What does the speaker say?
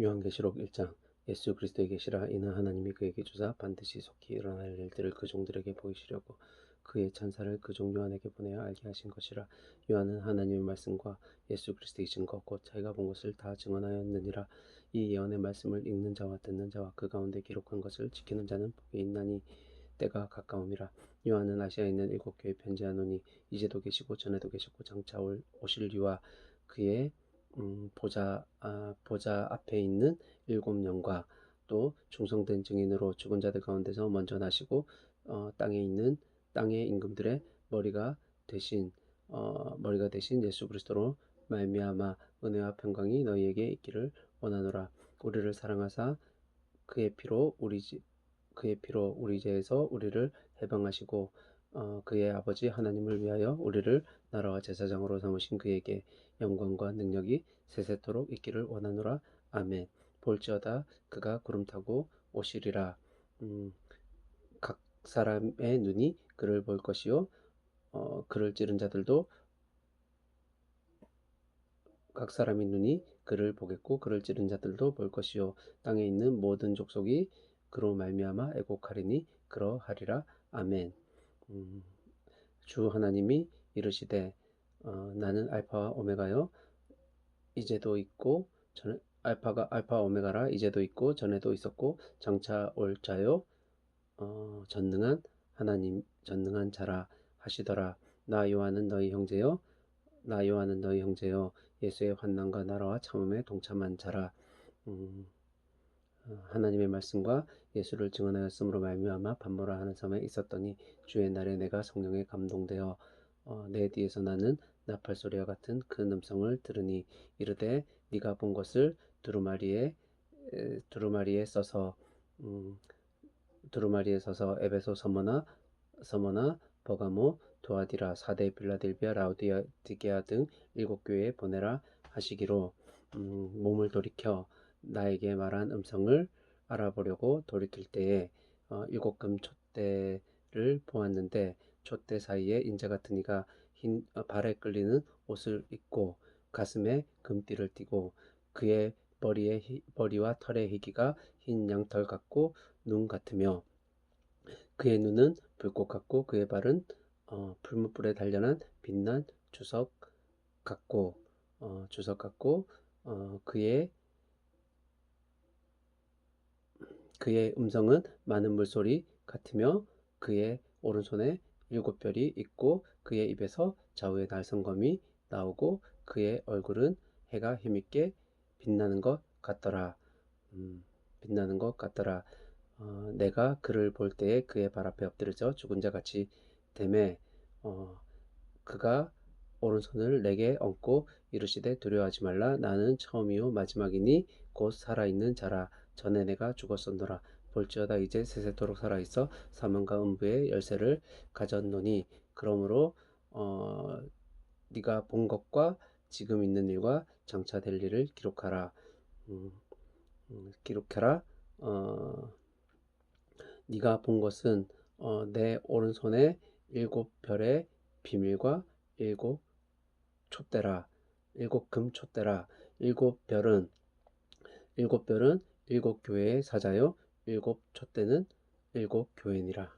요한계시록 1장 예수 그리스도의 계시라 이는 하나님이 그에게 주사 반드시 속히 일어날 일들을 그 종들에게 보이시려고 그의 천사를 그 종 요한에게 보내어 알게 하신 것이라. 요한은 하나님의 말씀과 예수 그리스도의 증거 곧 자기가 본 것을 다 증언하였느니라. 이 예언의 말씀을 읽는 자와 듣는 자와 그 가운데 기록한 것을 지키는 자는 복이 있나니 때가 가까움이라. 요한은 아시아에 있는 일곱 교회 편지하노니 이제도 계시고 전에도 계셨고 장차 올 오실 이와 그의 음, 보좌 아, 보좌 앞에 있는 일곱 영과 또 충성된 증인으로 죽은 자들 가운데서 먼저 나시고 어, 땅에 있는 땅의 임금들의 머리가 되신 어, 머리가 되신 예수 그리스도로 말미암아 은혜와 평강이 너희에게 있기를 원하노라. 우리를 사랑하사 그의 피로 우리 지- 그의 피로 우리 죄에서 우리를 해방하시고 어, 그의 아버지 하나님을 위하여 우리를 나라와 제사장으로 삼으신 그에게 영광과 능력이 세세토록 있기를 원하노라. 아멘. 볼지어다 그가 구름 타고 오시리라. 음, 각 사람의 눈이 그를 볼 것이요 어, 그를 찌른 자들도 각 사람의 눈이 그를 보겠고 그를 찌른 자들도 볼 것이요 땅에 있는 모든 족속이 그로 말미암아 애곡하리니 그러하리라. 아멘 음, 주 하나님이 이르시되 어, 나는 알파와 오메가요. 이제도 있고 전 알파가 알파 오메가라. 이제도 있고 전에도 있었고 장차 올 자요. 어, 전능한 하나님 전능한 자라 하시더라. 나 요한은 너희 형제요. 나 요한은 너희 형제요. 예수의 환난과 나라와 참음에 동참한 자라. 음, 어, 하나님의 말씀과 예수를 증언하였으므로 말미암아 반모라 하는 섬에 있었더니 주의 날에 내가 성령에 감동되어 어, 내 뒤에서 나는 나팔 소리와 같은 그 음성을 들으니 이르되 네가 본 것을 두루마리에 에, 두루마리에 써서 음, 두루마리에 서서 에베소 서머나 서머나 버가모 도아디라 사대 빌라델비아 라우디게아 등 일곱 교회에 보내라 하시기로 음, 몸을 돌이켜 나에게 말한 음성을 알아보려고 돌이킬 때에 어, 일곱 금 촛대를 보았는데 촛대 사이에 인자 같은 이가 흰 어, 발에 끌리는 옷을 입고 가슴에 금띠를 띠고 그의 머리에 희- 머리와 털의 희기가 흰 양털 같고 눈 같으며 그의 눈은 불꽃 같고 그의 발은 어, 풀무불에 단련한 빛난 주석 같고 어, 주석 같고 어, 그의 그의 음성은 많은 물소리 같으며 그의 오른손에 일곱 별이 있고 그의 입에서 좌우의 날성검이 나오고 그의 얼굴은 해가 힘있게 빛나는 것 같더라. 음, 빛나는 것 같더라. 어, 내가 그를 볼 때에 그의 발 앞에 엎드려져 죽은 자 같이 됨에 어, 그가 오른손을 내게 얹고 이르시되 두려워하지 말라 나는 처음이요 마지막이니 곧 살아있는 자라 전에 내가 죽었었노라. 볼지어다 이제 세세토록 살아있어 사망과 음부의 열쇠를 가졌노니. 그러므로 어, 네가 본 것과 지금 있는 일과 장차 될 일을 기록하라. 음, 음, 기록해라. 어, 네가 본 것은 어, 내 오른손에 일곱 별의 비밀과 일곱 촛대라. 일곱 금 촛대라. 일곱 별은 일곱 별은 일곱 교회의 사자요 일곱 촛대는 일곱 교회니라